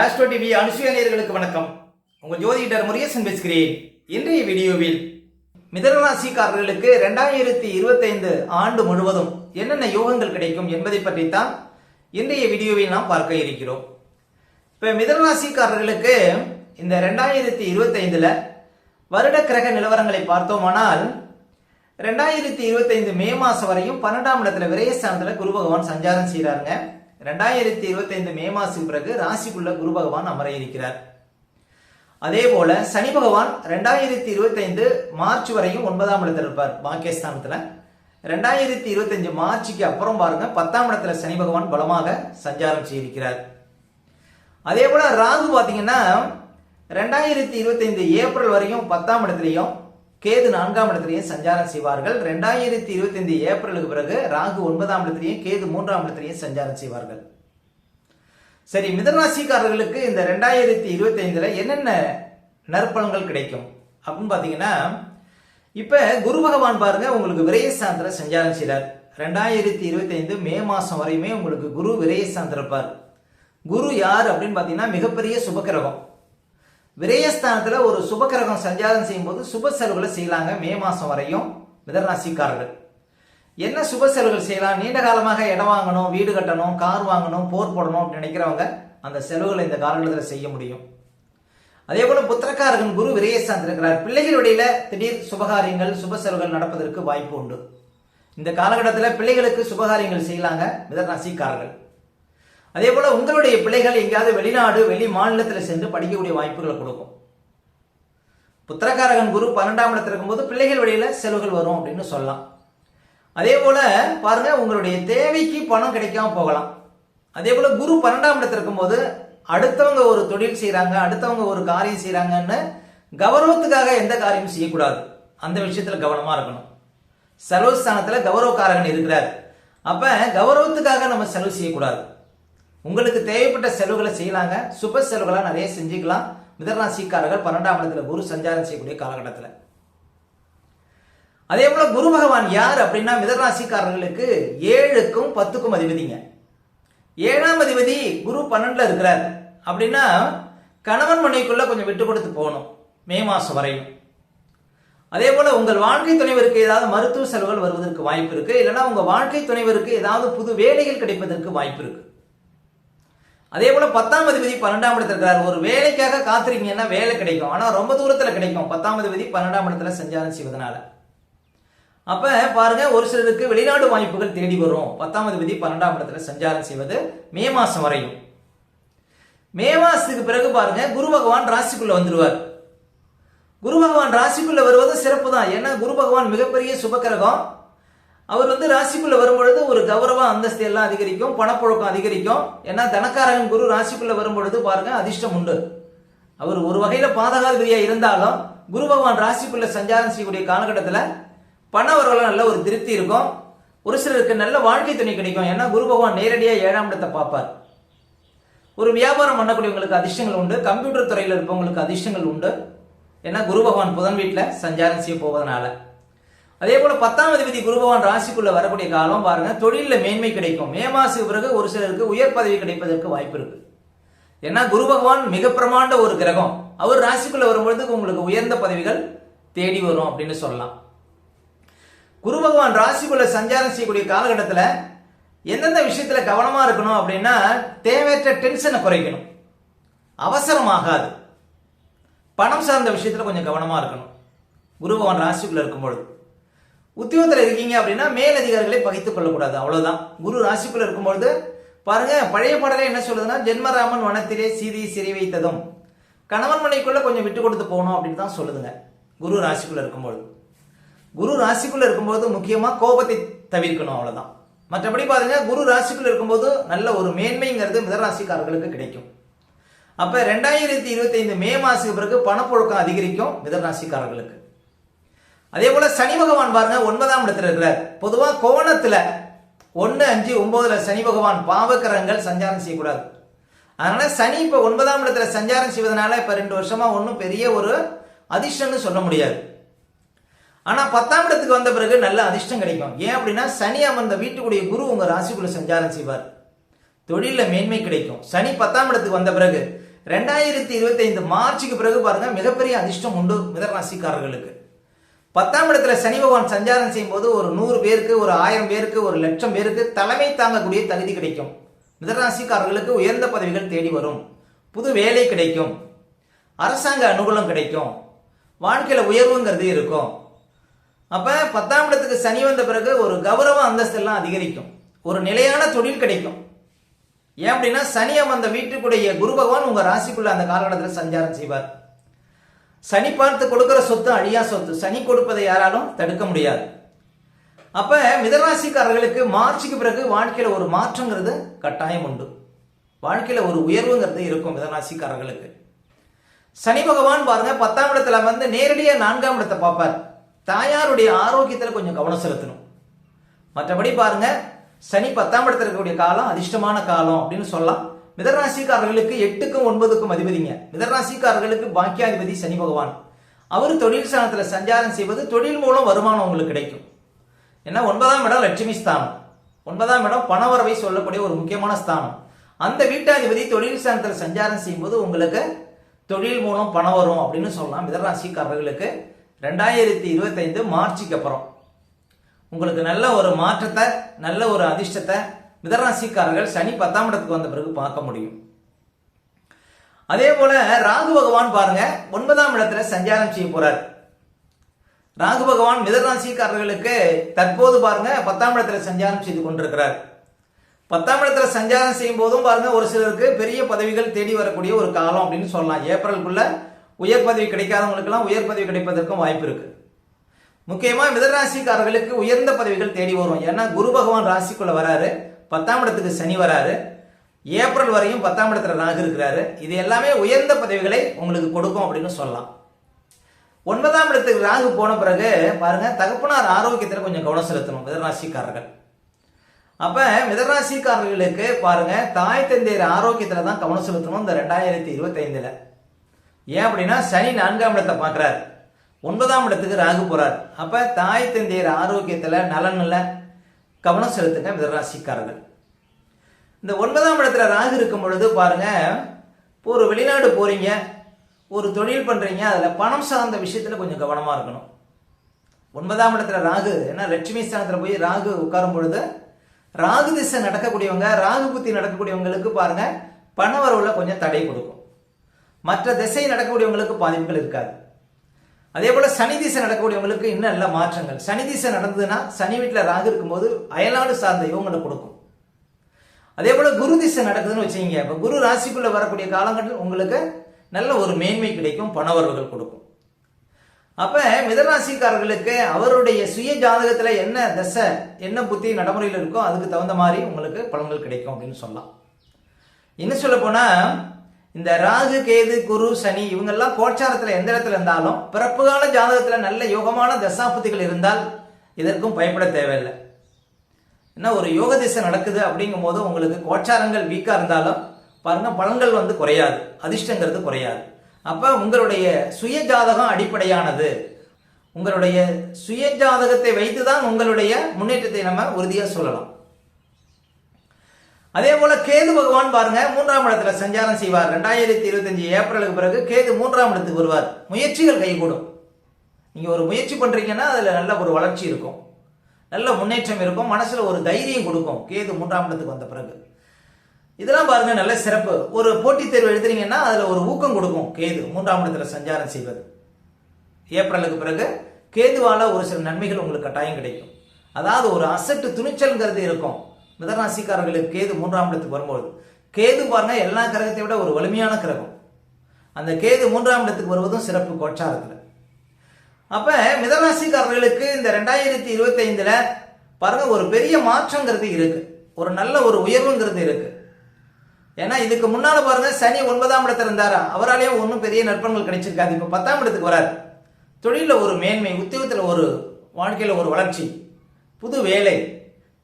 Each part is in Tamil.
ஆஸ்ட்ரோ டிவி அனுசுயானியர்களுக்கு வணக்கம். உங்கள் ஜோதிடர் முருகேசன் பேசுகிறேன். இன்றைய வீடியோவில் மிதனராசிக்காரர்களுக்கு ரெண்டாயிரத்தி இருபத்தைந்து ஆண்டு முழுவதும் என்னென்ன யோகங்கள் கிடைக்கும் என்பதை பற்றித்தான் இன்றைய வீடியோவில் நாம் பார்க்க இருக்கிறோம். இப்போ மிதனராசிக்காரர்களுக்கு இந்த ரெண்டாயிரத்தி இருபத்தைந்தில் வருட கிரக நிலவரங்களை பார்த்தோமானால் ரெண்டாயிரத்தி இருபத்தைந்து மே மாதம் வரையும் பன்னெண்டாம் இடத்துல விரயஸ்தானத்தில் குரு பகவான் சஞ்சாரம் செய்கிறாருங்க ரெண்டாயிரத்தி இருபத்தைந்து மே மாசம் பிறகு ராசிக்குள்ள குரு பகவான் அமர இருக்கிறார் அதே போல சனி பகவான் ரெண்டாயிரத்தி இருபத்தைந்து மார்ச் வரையும் ஒன்பதாம் இடத்துல இருப்பார் பாக்கியஸ்தானத்துல. ரெண்டாயிரத்தி இருபத்தஞ்சு மார்ச்சுக்கு அப்புறம் பாருங்க பத்தாம் இடத்துல சனி பகவான் பலமாக சஞ்சாரம் செய்திருக்கிறார். அதே போல ராகு பாத்தீங்கன்னா ரெண்டாயிரத்தி இருபத்தைந்து ஏப்ரல் வரையும் பத்தாம் இடத்துலையும் கேது நான்காம் இடத்திலையும் சஞ்சாரம் செய்வார்கள். ரெண்டாயிரத்தி இருபத்தைந்து ஏப்ரலுக்கு பிறகு ராகு ஒன்பதாம் இடத்திலையும் கேது மூன்றாம் இடத்திலையும் சஞ்சாரம் செய்வார்கள். சரி மிதராசிக்காரர்களுக்கு இந்த ரெண்டாயிரத்தி இருபத்தைந்துல என்னென்ன நற்பலன்கள் கிடைக்கும்? அப்படின்னு பார்த்தீங்கன்னா இப்போ குரு பகவான் பாருங்க உங்களுக்கு விரயசாந்திர சஞ்சாரம் செய்கிறார் ரெண்டாயிரத்தி இருபத்தைந்து மே மாதம் வரையுமே உங்களுக்கு குரு விரயசாந்திரப்பார் குரு யார் அப்படின்னு பார்த்தீங்கன்னா மிகப்பெரிய சுபக்கிரகம். விரயஸ்தானத்தில் ஒரு சுபகிரகம் சஞ்சாரம் செய்யும்போது சுப செலவுகளை செய்யலாங்க. மே மாதம் வரையும் மிதராசிக்காரர்கள் என்ன சுப செலவுகள் செய்யலாம்? நீண்ட காலமாக இடம் வாங்கணும் வீடு கட்டணும் கார் வாங்கணும் போர் போடணும் அப்படின்னு நினைக்கிறவங்க அந்த செலவுகளை இந்த காலகட்டத்தில் செய்ய முடியும். அதே போல புத்திரக்காரர்கள் குரு விரயசாந்த் இருக்கிறார். பிள்ளைகளுடைய திடீர் சுபகாரியங்கள் சுப செலவுகள் நடப்பதற்கு வாய்ப்பு உண்டு. இந்த காலகட்டத்தில் பிள்ளைகளுக்கு சுபகாரியங்கள் செய்யலாங்க மிதராசிக்காரர்கள் அதே போல உங்களுடைய பிள்ளைகள் எங்கேயாவது வெளிநாடு வெளி மாநிலத்தில் சென்று படிக்கக்கூடிய வாய்ப்புகளை கொடுக்கும். புத்திரக்காரகன் குரு பன்னெண்டாம் இடத்துல இருக்கும்போது பிள்ளைகள் வழியில் செலவுகள் வரும் அப்படின்னு சொல்லலாம். அதே போல பாருங்க உங்களுடைய தேவைக்கு பணம் கிடைக்காம போகலாம். அதே போல குரு பன்னெண்டாம் இடத்துல இருக்கும்போது அடுத்தவங்க ஒரு தொழில் செய்கிறாங்க அடுத்தவங்க ஒரு காரியம் செய்கிறாங்கன்னு கௌரவத்துக்காக எந்த காரியமும் செய்யக்கூடாது. அந்த விஷயத்தில் கவனமாக இருக்கணும். செலவு ஸ்தானத்தில் கௌரவக்காரகன் இருக்கிறார். அப்போ கௌரவத்துக்காக நம்ம செலவு செய்யக்கூடாது. உங்களுக்கு தேவைப்பட்ட செலவுகளை செய்யலாங்க. சுப செலவுகளாக நிறைய செஞ்சுக்கலாம். மிதராசிக்காரர்கள் பன்னெண்டாம் இடத்துல குரு சஞ்சாரம் செய்யக்கூடிய காலகட்டத்தில். அதே போல குரு பகவான் யார் அப்படின்னா மிதராசிக்காரர்களுக்கு ஏழுக்கும் பத்துக்கும் அதிபதிங்க. ஏழாம் அதிபதி குரு பன்னெண்டுல இருக்கிறார். அப்படின்னா கணவன் மனைவிக்குள்ள கொஞ்சம் விட்டு கொடுத்து போகணும். மே மாசம் வரையும். அதே போல உங்கள் வாழ்க்கை துணைவருக்கு ஏதாவது மருத்துவ செலவுகள் வருவதற்கு வாய்ப்பு இருக்கு. இல்லைன்னா உங்க வாழ்க்கை துணைவருக்கு ஏதாவது புது வேலைகள் கிடைப்பதற்கு வாய்ப்பு இருக்கு. அதே போல பத்தாம் அதிபதி பன்னெண்டாம் இடத்துல இருக்கிறார் ஒரு வேலைக்காக காத்திருக்கீங்கன்னா வேலை கிடைக்கும். ஆனா ரொம்ப தூரத்துல கிடைக்கும். பத்தாம் அதிபதி பன்னெண்டாம் இடத்துல சஞ்சாரம் செய்வதனால. அப்ப பாருங்க ஒரு சிலருக்கு வெளிநாடு வாய்ப்புகள் தேடி வரும். பத்தாம் அதிபதி பன்னெண்டாம் இடத்துல சஞ்சாரம் செய்வது மே மாசம் வரையும். மே மாசத்துக்கு பிறகு பாருங்க குரு பகவான் ராசிக்குள்ள வந்துருவார். குரு பகவான் ராசிக்குள்ள வருவது சிறப்பு தான் ஏன்னா குரு பகவான் மிகப்பெரிய சுபக்கிரகம். அவர் வந்து ராசிக்குள்ள வரும்பொழுது ஒரு கௌரவ அந்தஸ்து எல்லாம் அதிகரிக்கும் பணப்புழக்கம் அதிகரிக்கும். ஏன்னா தனக்காரகன் குரு ராசிக்குள்ள வரும்பொழுது பாருங்க அதிர்ஷ்டம் உண்டு. அவர் ஒரு வகையில பாதகாதிபதியா இருந்தாலும் குரு பகவான் ராசிக்குள்ள சஞ்சாரம் செய்யக்கூடிய காலகட்டத்தில் பண நல்ல ஒரு திருப்தி இருக்கும். ஒரு சிலருக்கு நல்ல வாழ்க்கை துணை கிடைக்கும். ஏன்னா குரு பகவான் நேரடியாக ஏழாம் இடத்தை பார்ப்பார். ஒரு வியாபாரம் பண்ணக்கூடியவங்களுக்கு அதிர்ஷ்டங்கள் உண்டு. கம்ப்யூட்டர் துறையில் இருப்பவங்களுக்கு அதிர்ஷ்டங்கள் உண்டு. ஏன்னா குரு பகவான் புதன் வீட்டில் சஞ்சாரம் செய்ய போவதனால. அதே போல பத்தாம் அதிபதி குருபவான் ராசிக்குள்ள வரக்கூடிய காலம் பாருங்க தொழிலில் மேன்மை கிடைக்கும். மே மாசுக்கு பிறகு ஒரு சிலருக்கு உயர் பதவி கிடைப்பதற்கு வாய்ப்பு இருக்கு. ஏன்னா குரு பகவான் மிக பிரமாண்ட ஒரு கிரகம். அவர் ராசிக்குள்ள வரும்பொழுது உங்களுக்கு உயர்ந்த பதவிகள் தேடி வரும் அப்படின்னு சொல்லலாம். குரு பகவான் ராசிக்குள்ள சஞ்சாரம் செய்யக்கூடிய காலகட்டத்தில் எந்தெந்த விஷயத்துல கவனமா இருக்கணும் அப்படின்னா தேவையற்ற டென்ஷனை குறைக்கணும். அவசரமாகாது. பணம் சார்ந்த விஷயத்துல கொஞ்சம் கவனமா இருக்கணும். குரு பகவான் ராசிக்குள்ள இருக்கும்பொழுது. உத்தியோகத்தில் இருக்கீங்க அப்படின்னா மேலதிகாரிகளை பகைத்துக் கொள்ளக்கூடாது. அவ்வளவுதான். குரு ராசிக்குள்ள இருக்கும்பொழுது பாருங்க பழைய பாடலே என்ன சொல்லுதுன்னா ஜென்மராமன் வனத்திலே சீதை சிறை வைத்ததும் கணவன் மனைக்குள்ள கொஞ்சம் விட்டு கொடுத்து போகணும் அப்படின்னு தான் சொல்லுதுங்க. குரு ராசிக்குள்ள இருக்கும்பொழுது. குரு ராசிக்குள்ள இருக்கும்போது முக்கியமா கோபத்தை தவிர்க்கணும் அவ்வளவுதான். மற்றபடி பாருங்க குரு ராசிக்குள்ள இருக்கும்போது நல்ல ஒரு மேன்மைங்கிறது மிதராசிக்காரர்களுக்கு கிடைக்கும். அப்ப ரெண்டாயிரத்தி இருபத்தி ஐந்து மே மாசத்துக்கு பிறகு பணப்புழக்கம் அதிகரிக்கும் மிதராசிக்காரர்களுக்கு. அதே போல சனி பகவான் பாருங்க ஒன்பதாம் இடத்துல இருக்கிறார். பொதுவா கோணத்துல ஒன்னு அஞ்சு ஒன்பதுல சனி பகவான் பாவக்கரங்கள் சஞ்சாரம் செய்யக்கூடாது. அதனால சனி இப்ப ஒன்பதாம் இடத்துல சஞ்சாரம் செய்வதனால இப்ப ரெண்டு வருஷமா ஒன்றும் பெரிய ஒரு அதிர்ஷ்டம்னு சொல்ல முடியாது. ஆனா பத்தாம் இடத்துக்கு வந்த பிறகு நல்ல அதிர்ஷ்டம் கிடைக்கும். ஏன் அப்படின்னா சனி அமர்ந்த வீட்டுக்குடைய குரு உங்க ராசிக்குள்ள சஞ்சாரம் செய்வார். தொழில மேன்மை கிடைக்கும். சனி பத்தாம் இடத்துக்கு வந்த பிறகு ரெண்டாயிரத்தி இருபத்தி ஐந்து மார்ச்சுக்கு பிறகு பாருங்க மிகப்பெரிய அதிர்ஷ்டம் உண்டு மிதராசிக்காரர்களுக்கு பத்தாம் இடத்துல சனி பகவான் சஞ்சாரம் செய்யும் போது ஒரு நூறு பேருக்கு ஒரு ஆயிரம் பேருக்கு ஒரு லட்சம் பேருக்கு தலைமை தாங்கக்கூடிய தகுதி கிடைக்கும். மிதராசிக்காரர்களுக்கு உயர்ந்த பதவிகள் தேடி வரும். புது வேலை கிடைக்கும். அரசாங்க அனுகூலம் கிடைக்கும். வாழ்க்கையில உயர்வுங்கிறது இருக்கும். அப்ப பத்தாம் இடத்துக்கு சனி வந்த பிறகு ஒரு கௌரவ அந்தஸ்து எல்லாம் அதிகரிக்கும். ஒரு நிலையான தொழில் கிடைக்கும். ஏன் அப்படின்னா சனியை வந்த வீட்டுக்குடைய குரு பகவான் உங்க ராசிக்குள்ள அந்த காலகட்டத்தில் சஞ்சாரம் செய்வார். சனி பார்த்து கொடுக்கிற சொத்து அழியா சொத்து. சனி கொடுப்பதை யாராலும் தடுக்க முடியாது. அப்ப மிதராசிக்காரர்களுக்கு மார்ச்சுக்கு பிறகு வாழ்க்கையில ஒரு மாற்றங்கிறது கட்டாயம் உண்டு. வாழ்க்கையில ஒரு உயர்வுங்கிறது இருக்கும் மிதராசிக்காரர்களுக்கு. சனி பகவான் பாருங்க பத்தாம் இடத்துல வந்து நேரடியாக நான்காம் இடத்தை பார்ப்பார். தாயாருடைய ஆரோக்கியத்தில் கொஞ்சம் கவனம் செலுத்தணும். மற்றபடி பாருங்க சனி பத்தாம் இடத்துல இருக்கக்கூடிய காலம் அதிர்ஷ்டமான காலம் அப்படின்னு சொல்லலாம். மிதராசிக்காரர்களுக்கு எட்டுக்கும் ஒன்பதுக்கும் அதிபதிங்க. மிதராசிக்காரர்களுக்கு பாக்கியாதிபதி சனி பகவான். அவர் தொழில் ஸ்தானத்தில் சஞ்சாரம் செய்வது தொழில் மூலம் வருமானம் உங்களுக்கு கிடைக்கும். ஏன்னா ஒன்பதாம் இடம் லட்சுமி ஸ்தானம். ஒன்பதாம் இடம் பணவரவை சொல்லக்கூடிய ஒரு முக்கியமான ஸ்தானம். அந்த வீட்டாதிபதி தொழில் ஸ்தானத்தில் சஞ்சாரம் செய்யும்போது உங்களுக்கு தொழில் மூலம் பணம் வரும் அப்படின்னு சொல்லலாம். மிதராசிக்காரர்களுக்கு ரெண்டாயிரத்தி இருபத்தைந்து மார்ச்சுக்கு அப்புறம். உங்களுக்கு நல்ல ஒரு மாற்றத்தை நல்ல ஒரு அதிர்ஷ்டத்தை மிதராசிக்காரர்கள் சனி பத்தாம் இடத்துக்கு வந்த பிறகு பார்க்க முடியும். அதே போல ராகு பகவான் பாருங்க ஒன்பதாம் இடத்துல சஞ்சாரம் செய்ய போறார். ராகு பகவான் மிதராசிக்காரர்களுக்கு தற்போது பாருங்க பத்தாம் இடத்துல சஞ்சாரம் செய்து கொண்டிருக்கிறார். பத்தாம் இடத்துல சஞ்சாரம் செய்யும் போதும் பாருங்க ஒரு சிலருக்கு பெரிய பதவிகள் தேடி வரக்கூடிய ஒரு காலம் அப்படின்னு சொல்லலாம். ஏப்ரலுக்குள்ள உயர் பதவி கிடைக்காதவங்களுக்கெல்லாம் உயர் பதவி கிடைப்பதற்கும் வாய்ப்பு இருக்கு. முக்கியமா மிதராசிக்காரர்களுக்கு உயர்ந்த பதவிகள் தேடி வரும். ஏன்னா குரு பகவான் ராசிக்குள்ள வராரு. பத்தாம் இடத்துக்கு சனி வராரு. ஏப்ரல் வரையும் பத்தாம் இடத்துல ராகு இருக்கிறாரு. இது எல்லாமே உயர்ந்த பதவிகளை உங்களுக்கு கொடுக்கும் அப்படின்னு சொல்லலாம். ஒன்பதாம் இடத்துக்கு ராகு போன பிறகு பாருங்க தகப்பனார் ஆரோக்கியத்தில் கொஞ்சம் கவனம் செலுத்தணும் மிதராசிக்காரர்கள் அப்ப மிதராசிக்காரர்களுக்கு பாருங்க தாய் தந்தையர் ஆரோக்கியத்துல தான் கவனம் செலுத்தணும் இந்த ரெண்டாயிரத்தி இருபத்தி ஐந்துல ஏன் அப்படின்னா சனி நான்காம் இடத்தை பார்க்கிறார். ஒன்பதாம் இடத்துக்கு ராகு போறார். அப்ப தாய் தந்தையர் ஆரோக்கியத்துல இல்லை கவனம் செலுத்துங்க மிதராசிக்காரர்கள். இந்த ஒன்பதாம் இடத்துல ராகு இருக்கும் பொழுது பாருங்க இப்போ ஒரு வெளிநாடு போறீங்க ஒரு தொழில் பண்றீங்க அதுல பணம் சார்ந்த விஷயத்துல கொஞ்சம் கவனமா இருக்கணும். ஒன்பதாம் இடத்துல ராகு ஏன்னா லட்சுமி ஸ்தானத்துல போய் ராகு உட்காரும் பொழுது ராகு திசை நடக்கக்கூடியவங்க ராகு புத்தி நடக்கக்கூடியவங்களுக்கு பாருங்க பண வரவுல கொஞ்சம் தடை கொடுக்கும். மற்ற திசை நடக்கக்கூடியவங்களுக்கு பாதிப்புகள் இருக்காது. அதே போல சனி திசை நடக்கக்கூடியவங்களுக்கு இன்னும் நல்ல மாற்றங்கள். சனி திசை நடந்ததுன்னா சனி வீட்டில் ராகு இருக்கும்போது அயல்நாடு சார்ந்த யோகங்களை கொடுக்கும். அதே போல குரு திசை நடக்குதுன்னு வச்சுக்கீங்க. இப்போ குரு ராசிக்குள்ள வரக்கூடிய காலங்களில் உங்களுக்கு நல்ல ஒரு மேன்மை கிடைக்கும் பணவரவுகள் கொடுக்கும். அப்ப மிதராசிக்காரர்களுக்கு அவருடைய சுய ஜாதகத்துல என்ன தசை என்ன புத்தி நடைமுறையில் இருக்கோ அதுக்கு தகுந்த மாதிரி உங்களுக்கு பலன்கள் கிடைக்கும் அப்படின்னு சொல்லலாம். இன்னும் சொல்ல போனா இந்த ராகு கேது குரு சனி இவங்கெல்லாம் கோச்சாரத்துல எந்த இடத்துல இருந்தாலும் பிறப்பு கால ஜாதகத்துல நல்ல யோகமான தசாபுத்திகள் இருந்தால் இதற்கும் பயப்பட தேவையில்லை. என்ன ஒரு யோக திசை நடக்குது அப்படிங்கும் போது உங்களுக்கு கோச்சாரங்கள் வீக்கா இருந்தாலும் பாருங்க பலன்கள் வந்து குறையாது. அதிர்ஷ்டங்கிறது குறையாது. அப்ப உங்களுடைய சுய ஜாதகம் அடிப்படையானது. உங்களுடைய சுய ஜாதகத்தை வைத்துதான் உங்களுடைய முன்னேற்றத்தை நம்ம உறுதியா சொல்லலாம். அதே போல கேது பகவான் பாருங்க மூன்றாம் இடத்துல சஞ்சாரம் செய்வார். ரெண்டாயிரத்தி இருபத்தஞ்சு ஏப்ரலுக்கு பிறகு கேது மூன்றாம் இடத்துக்கு வருவார். முயற்சிகள் கைகூடும். நீங்க ஒரு முயற்சி பண்றீங்கன்னா அதுல நல்ல ஒரு வளர்ச்சி இருக்கும். நல்ல முன்னேற்றம் இருக்கும். மனசுல ஒரு தைரியம் கொடுக்கும். கேது மூன்றாம் இடத்துக்கு வந்த பிறகு. இதெல்லாம் பாருங்க நல்ல சிறப்பு. ஒரு போட்டித் தேர்வு எழுதுறீங்கன்னா அதுல ஒரு ஊக்கம் கொடுக்கும் கேது மூன்றாம் இடத்துல சஞ்சாரம் செய்வது. ஏப்ரலுக்கு பிறகு கேதுவால ஒரு சில நன்மைகள் உங்களுக்கு கட்டாயம் கிடைக்கும். அதாவது ஒரு அசட்டு துணிச்சல்ங்கிறது இருக்கும். மிதராசிக்காரர்களுக்கு கேது மூன்றாம் இடத்துக்கு வரும்பொழுது கேது பாருங்க எல்லா கிரகத்தை விட ஒரு வலிமையான கிரகம். அந்த கேது மூன்றாம் இடத்துக்கு வருவதும் சிறப்பு கோச்சாரத்தில். அப்ப மிதராசிக்காரர்களுக்கு இந்த ரெண்டாயிரத்தி இருபத்தி ஐந்துல பாருங்க ஒரு பெரிய மாற்றங்கிறது இருக்கு. ஒரு நல்ல ஒரு உயர்வுங்கிறது இருக்கு. ஏன்னா இதுக்கு முன்னால பாருங்க சனி ஒன்பதாம் இடத்துல இருந்தாரா? அவராலேயும் ஒன்றும் பெரிய நற்பண்கள் கிடைச்சிருக்காது. இப்போ பத்தாம் இடத்துக்கு வராரு. தொழிலில் ஒரு மேன்மை உத்தியோகத்தில் ஒரு வாழ்க்கையில் ஒரு வளர்ச்சி புது வேலை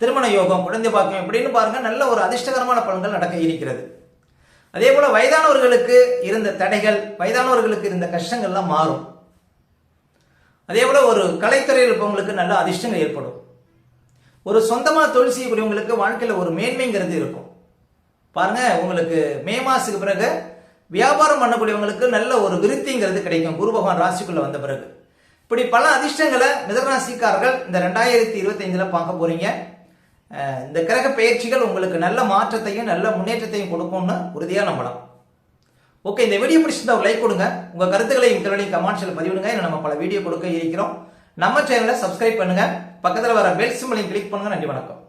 திருமண யோகம் குழந்தை பாக்கியம் இப்படின்னு பாருங்க நல்ல ஒரு அதிர்ஷ்டகரமான பலன்கள் நடக்க இருக்கிறது. அதே போல வயதானவர்களுக்கு இருந்த தடைகள் வயதானவர்களுக்கு இருந்த கஷ்டங்கள்லாம் மாறும். அதே போல ஒரு கலைத்துறையில் இருப்பவங்களுக்கு நல்ல அதிர்ஷ்டங்கள் ஏற்படும். ஒரு சொந்தமா தொழில் செய்யக்கூடியவங்களுக்கு வாழ்க்கையில ஒரு மேன்மைங்கிறது இருக்கும். பாருங்க உங்களுக்கு மே மாசத்துக்கு பிறகு வியாபாரம் பண்ணக்கூடியவங்களுக்கு நல்ல ஒரு விருத்திங்கிறது கிடைக்கும். குரு பகவான் ராசிக்குள்ள வந்த பிறகு. இப்படி பல அதிர்ஷ்டங்களை மிதராசிக்காரர்கள் இந்த ரெண்டாயிரத்தி இருபத்தைந்துல பார்க்க போறீங்க. இந்த கிரக பயிற்சிகள் உங்களுக்கு நல்ல மாற்றத்தையும் நல்ல முன்னேற்றத்தையும் கொடுக்கும்னு உறுதியாக நம்பலாம். ஓகே இந்த வீடியோ பிடிச்சிருந்தா ஒரு லைக் கொடுங்க. உங்கள் கருத்துக்களை திறனையும் கமெண்ட்ஸில் பதிவிடுங்க. இன்னும் நம்ம பல வீடியோ கொடுக்க இருக்கிறோம். நம்ம சேனலை சப்ஸ்கிரைப் பண்ணுங்க. பக்கத்தில் வர பெல் சிம்பிளையும் கிளிக் பண்ணுங்க. நன்றி வணக்கம்.